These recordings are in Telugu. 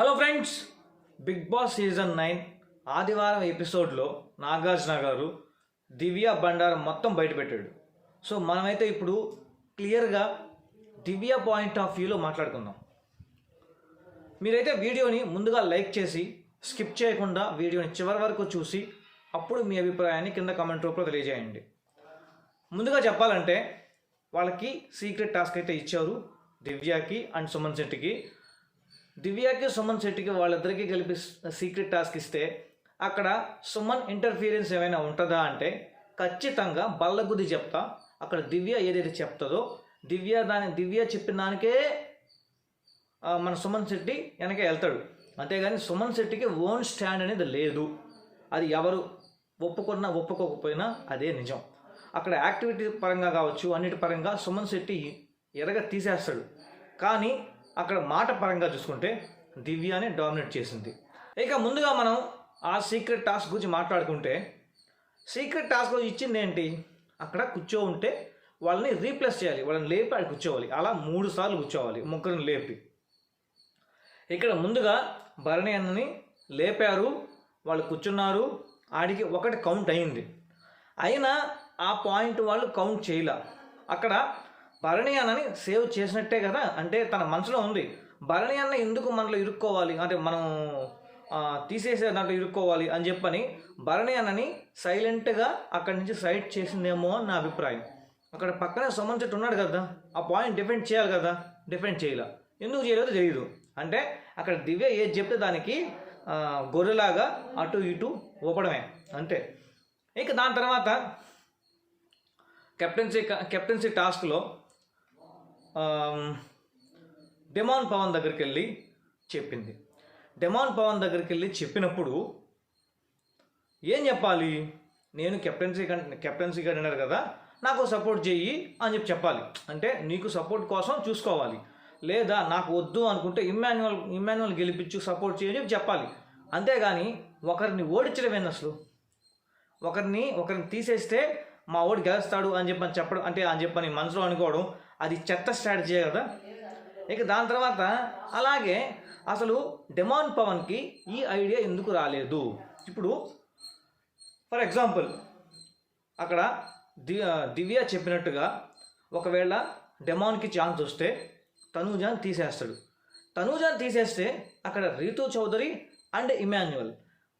Hello friends Bigg Boss season nine ఆదివారం ఎపిసోడ్లో నాగార్జున గారు దివ్య బండారం మొత్తం బయటపెట్టాడు సో మనమైతే ఇప్పుడు క్లియర్గా దివ్య పాయింట్ ఆఫ్ వ్యూలో మాట్లాడుకుందాం. మీరైతే వీడియోని ముందుగా లైక్ చేసి స్కిప్ చేయకుండా వీడియోని చివరి వరకు చూసి అప్పుడు మీ అభిప్రాయాన్ని కింద కమెంట్ రూపంలో తెలియజేయండి. ముందుగా చెప్పాలంటే వాళ్ళకి సీక్రెట్ టాస్క్ అయితే ఇచ్చారు దివ్యకి అండ్ సుమన్ శెట్టికి. దివ్యకి సుమన్ శెట్టికి వాళ్ళిద్దరికీ కలిపి సీక్రెట్ టాస్క్ ఇస్తే అక్కడ సుమన్ ఇంటర్ఫీరెన్స్ ఏమైనా ఉంటుందా అంటే ఖచ్చితంగా బల్లగుది చెప్తా. అక్కడ దివ్య ఏదైతే చెప్తుందో దివ్య దాని దివ్య చెప్పిన దానికే మన సుమన్ శెట్టి వెనక వెళ్తాడు. అంతేగాని సుమన్ శెట్టికి ఓన్ స్టాండ్ అనేది లేదు. అది ఎవరు ఒప్పుకున్నా ఒప్పుకోకపోయినా అదే నిజం. అక్కడ యాక్టివిటీ పరంగా కావచ్చు అన్నిటి పరంగా సుమన్ శెట్టి ఎరగ తీసేస్తాడు. కానీ అక్కడ మాట పరంగా చూసుకుంటే దివ్యాని డామినేట్ చేసింది. ఇక ముందుగా మనం ఆ సీక్రెట్ టాస్క్ గురించి మాట్లాడుకుంటే సీక్రెట్ టాస్క్ ఇచ్చింది ఏంటి? అక్కడ కూర్చో ఉంటే వాళ్ళని రీప్లేస్ చేయాలి. వాళ్ళని లేపి ఆడ కూర్చోవాలి. అలా మూడు సార్లు కూర్చోవాలి. ముగ్గురిని లేపి. ఇక్కడ ముందుగా భరణి అన్నని లేపారు. వాళ్ళు కూర్చున్నారు. ఆడికి ఒకటి కౌంట్ అయింది. అయినా ఆ పాయింట్ వాళ్ళు కౌంట్ చేయలే. అక్కడ భరణి అన్నని సేవ్ చేసినట్టే కదా? అంటే తన మనసులో ఉంది. భరణి అన్న ఎందుకు మనలో ఇరుక్కోవాలి? అంటే మనం తీసేసే దాంట్లో ఇరుక్కోవాలి అని చెప్పని భరణి అన్నని సైలెంట్గా అక్కడి నుంచి సైడ్ చేసిందేమో అని నా అభిప్రాయం. అక్కడ పక్కనే సుమన్ చెట్టు ఉన్నాడు కదా? ఆ పాయింట్ డిఫెండ్ చేయాలి కదా? డిఫెండ్ చేయాల. ఎందుకు చేయలేదో తెలియదు అంటే అక్కడ దివ్య ఏది చెప్తే దానికి గొర్రెలాగా అటు ఇటు ఊపడమే. అంతే. ఇక దాని తర్వాత కెప్టెన్సీ కెప్టెన్సీ టాస్క్లో డెమాన్ పవన్ దగ్గరికి వెళ్ళి చెప్పింది. డెమాన్ పవన్ దగ్గరికి వెళ్ళి చెప్పినప్పుడు ఏం చెప్పాలి? నేను కెప్టెన్సీ కెప్టెన్సీ కంటెండర్ కదా నాకు సపోర్ట్ చేయి అని చెప్పి చెప్పాలి. అంటే నీకు సపోర్ట్ కోసం చూసుకోవాలి. లేదా నాకు వద్దు అనుకుంటే ఇమ్మాన్యువల్ ఇమ్మాన్యువల్ గెలిపించు సపోర్ట్ చేయని చెప్పి చెప్పాలి. అంతేగాని ఒకరిని ఓడించడం అసలు? ఒకరిని ఒకరిని తీసేస్తే మా ఓడి గెలుస్తాడు అని చెప్పని చెప్పడం అంటే అని చెప్పని మనసులో అనుకోవడం అది చెత్త స్ట్రాటజీ కదా. ఇక దాని తర్వాత అలాగే అసలు డెమాన్ పవన్కి ఈ ఐడియా ఎందుకు రాలేదు? ఇప్పుడు ఫర్ ఎగ్జాంపుల్ అక్కడ ది దివ్య చెప్పినట్టుగా ఒకవేళ డెమాన్కి ఛాన్స్ వస్తే తనూజాన్ తీసేస్తాడు. తనూజాన్ తీసేస్తే అక్కడ రీతు చౌదరి అండ్ ఇమాన్యువల్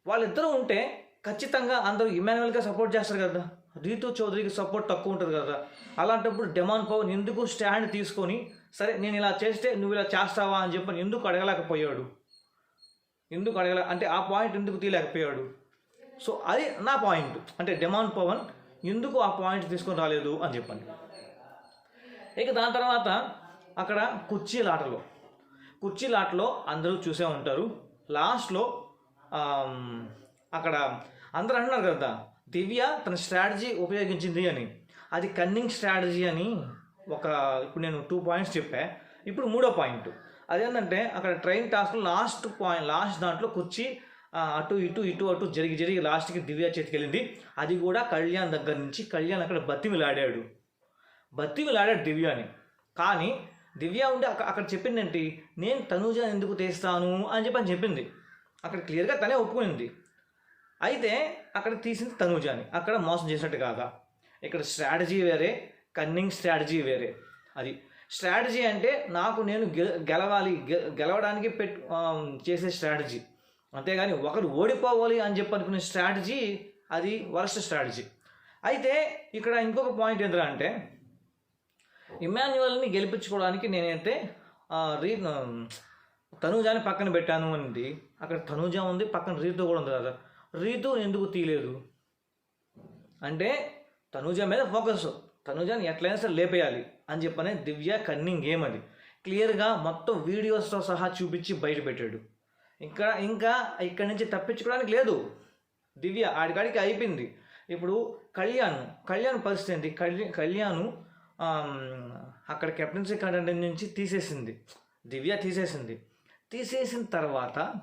వాళ్ళిద్దరూ ఉంటే ఖచ్చితంగా అందరూ ఇమాన్యువల్గా సపోర్ట్ చేస్తారు కదా. రీతు చౌదరికి సపోర్ట్ తక్కువ ఉంటుంది కదా. అలాంటప్పుడు డెమాన్ పవన్ ఎందుకు స్టాండ్ తీసుకొని సరే నేను ఇలా చేస్తే నువ్వు ఇలా చేస్తావా అని చెప్పని ఎందుకు అడగలేకపోయాడు? ఎందుకు అడగలే? అంటే ఆ పాయింట్ ఎందుకు తీయలేకపోయాడు? సో అది నా పాయింట్ అంటే డెమాన్ పవన్ ఎందుకు ఆ పాయింట్ తీసుకొని రాలేదు అని చెప్పండి. ఇక దాని తర్వాత అక్కడ కుర్చీలాటలో కుర్చీలాటలో అందరూ చూసే ఉంటారు. లాస్ట్లో అక్కడ అందరూ అంటున్నారు కదా దివ్య తన స్ట్రాటజీ ఉపయోగించింది అని. అది కన్నింగ్ స్ట్రాటజీ అని ఒక ఇప్పుడు నేను టూ పాయింట్స్ చెప్పా. ఇప్పుడు మూడో పాయింట్ అదేంటంటే అక్కడ train task last point last దాంట్లో కుర్చీ అటు ఇటు ఇటు అటు జరిగి జరిగి లాస్ట్కి దివ్య చేతికి వెళ్ళింది. అది కూడా కళ్యాణ్ దగ్గర నుంచి కళ్యాణ్ అక్కడ బతిమిలాడాడు. బతిమిలాడాడు దివ్యాని కానీ దివ్య ఉంటే అక్కడ అక్కడ చెప్పిందంటే? నేను తనూజ ఎందుకు తీస్తాను? అని చెప్పి అని చెప్పింది. అక్కడ క్లియర్గా తనే ఒప్పుకునింది. అయితే అక్కడ తీసింది తనూజాని అక్కడ మోసం చేసినట్టు కాదా? ఇక్కడ స్ట్రాటజీ వేరే కన్నింగ్ స్ట్రాటజీ వేరే. అది స్ట్రాటజీ అంటే నాకు నేను గెలవాలి గె- గెలవడానికి పెట్ చేసే స్ట్రాటజీ అంతేగాని ఒకరు ఓడిపోవాలి అని చెప్పి అనుకునే స్ట్రాటజీ అది వరస్ట్ స్ట్రాటజీ అయితే ఇక్కడ ఇంకొక పాయింట్ ఏంటంటే అంటే ఇమాన్యువల్ని గెలిపించుకోవడానికి నేనైతే రీ తనూజాని పక్కన పెట్టాను అండి అక్కడ తనూజ ఉంది పక్కన రీతో కూడా ఉంది కదా. రీతు ఎందుకు తీయలేదు? అంటే తనూజ మీద ఫోకస్. తనుజాని ఎట్లయినా సరే లేపేయాలి అని చెప్పనే దివ్య కన్నింగ్ గేమ్ అది. క్లియర్గా మొత్తం వీడియోస్తో సహా చూపించి బయట పెట్టాడు. ఇంకా ఇంకా ఇక్కడి నుంచి తప్పించుకోవడానికి లేదు. దివ్య ఆడికాడికి అయిపోయింది. ఇప్పుడు కళ్యాణ్ కళ్యాణ్ పరిస్థితి ఏంటి? కళ్యాణ్ కళ్యాణ్ అక్కడ కెప్టెన్సీ కంటెంట్ నుంచి తీసేసింది. దివ్య తీసేసింది. తీసేసిన తర్వాత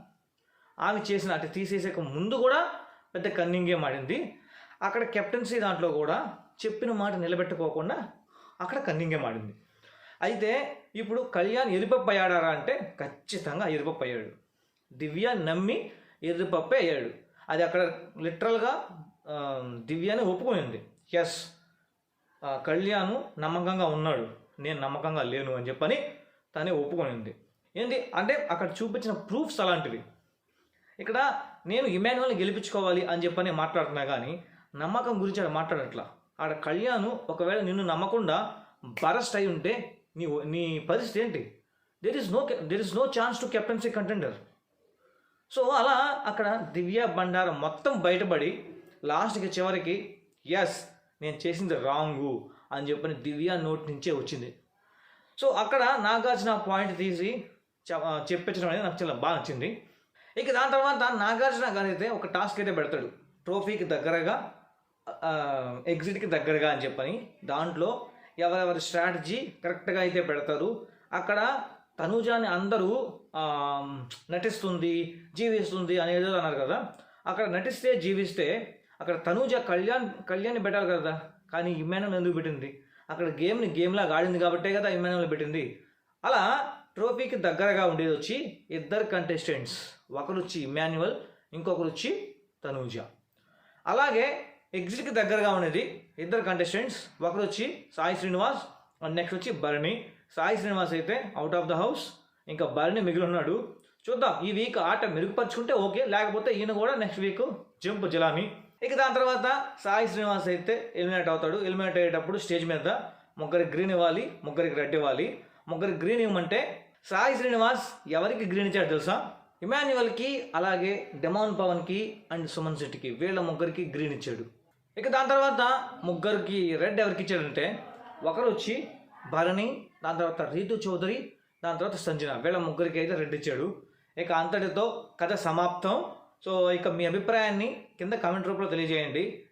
ఆమె చేసిన అటు తీసేసాక ముందు కూడా పెద్ద కన్నింగ్ గేమ్ ఆడింది అక్కడ కెప్టెన్సీ దాంట్లో కూడా చెప్పిన మాట నిలబెట్టుకోకుండా అక్కడ కన్నింగ్ గేమ్ ఆడింది అయితే ఇప్పుడు కళ్యాణ్ ఎరిపప్పు అయ్యాడారా అంటే ఖచ్చితంగా ఎరిపప్పు అయ్యాడు. దివ్య నమ్మి ఎర్రిపప్పే అయ్యాడు. అది అక్కడ లిటరల్గా దివ్యని ఒప్పుకునింది. ఎస్ కళ్యాణ్ నమ్మకంగా ఉన్నాడు. నేను నమ్మకంగా లేను అని చెప్పని తనే ఒప్పుకొనింది. ఏంటి అంటే అక్కడ చూపించిన ప్రూఫ్స్ అలాంటివి. ఇక్కడ నేను ఇమాన్యువల్ని గెలిపించుకోవాలి అని చెప్పని మాట్లాడుతున్నా కానీ నమ్మకం గురించి ఆడ మాట్లాడట్లా. ఆడ కళ్యాణ్ ఒకవేళ నిన్ను నమ్మకుండా బరస్ట్ అయి ఉంటే నీ నీ పరిస్థితి ఏంటి? There is no there is no chance to captaincy contender so అలా అక్కడ దివ్య బండారం మొత్తం బయటపడి లాస్ట్కి చివరికి ఎస్ నేను చేసింది రాంగు అని చెప్పని దివ్య నోట్ నుంచే వచ్చింది. సో అక్కడ నాగార్జున పాయింట్ తీసి చెప్పించడం అనేది నాకు చాలా బాగా నచ్చింది. ఇక దాని తర్వాత నాగార్జున గారు అయితే ఒక టాస్క్ అయితే పెడతాడు. ట్రోఫీకి దగ్గరగా ఎగ్జిట్కి దగ్గరగా అని చెప్పని దాంట్లో ఎవరెవరి స్ట్రాటజీ కరెక్ట్గా అయితే పెడతారు. అక్కడ తనూజాని అందరూ నటిస్తుంది జీవిస్తుంది అనేది అన్నారు కదా. అక్కడ నటిస్తే జీవిస్తే అక్కడ తనూజ కళ్యాణ్ కళ్యాణ్ని పెట్టాలి కదా. కానీ ఇమ్మానం ఎందుకు పెట్టింది? అక్కడ గేమ్ని గేమ్లాగా ఆడింది కాబట్టే కదా ఇమ్మానంలో పెట్టింది. అలా ట్రోఫీకి దగ్గరగా ఉండేది వచ్చి ఇద్దరు కంటెస్టెంట్స్ ఒకరు వచ్చి మాన్యువల్ ఇంకొకరు వచ్చి తనూజ అలాగే ఎగ్జిట్కి దగ్గరగా ఉండేది ఇద్దరు కంటెస్టెంట్స్ ఒకరు వచ్చి సాయి శ్రీనివాస్ అండ్ నెక్స్ట్ వచ్చి భరణి. సాయి శ్రీనివాస్ అయితే అవుట్ ఆఫ్ ద హౌస్ ఇంకా భరణి మిగిలి ఉన్నాడు చూద్దాం ఈ వీక్ ఆట మెరుగుపరుచుకుంటే ఓకే లేకపోతే ఈయన కూడా నెక్స్ట్ వీక్ జంప్ జలామి. ఇక దాని తర్వాత సాయి శ్రీనివాస్ అయితే ఎలిమినేట్ అవుతాడు. ఎలిమినేట్ అయ్యేటప్పుడు స్టేజ్ మీద ముగ్గురికి గ్రీన్ ఇవ్వాలి ముగ్గురికి రెడ్ ఇవ్వాలి. ముగ్గురికి గ్రీన్ ఇవ్వమంటే సాయి శ్రీనివాస్ ఎవరికి గ్రీన్ ఇచ్చాడు తెలుసా? ఇమాన్యువల్కి అలాగే డెమాన్ పవన్కి అండ్ సుమన్ శెట్టికి వీళ్ళ ముగ్గురికి గ్రీన్ ఇచ్చాడు. ఇక దాని తర్వాత ముగ్గురికి రెడ్ ఎవరికి ఇచ్చాడంటే ఒకరు వచ్చి భరణి దాని తర్వాత రీతు చౌదరి దాని తర్వాత సంజన వీళ్ళ ముగ్గురికి అయితే రెడ్ ఇచ్చాడు. ఇక అంతటితో కథ సమాప్తం. సో ఇక మీ అభిప్రాయాన్ని కింద కామెంట్ రూపంలో తెలియజేయండి.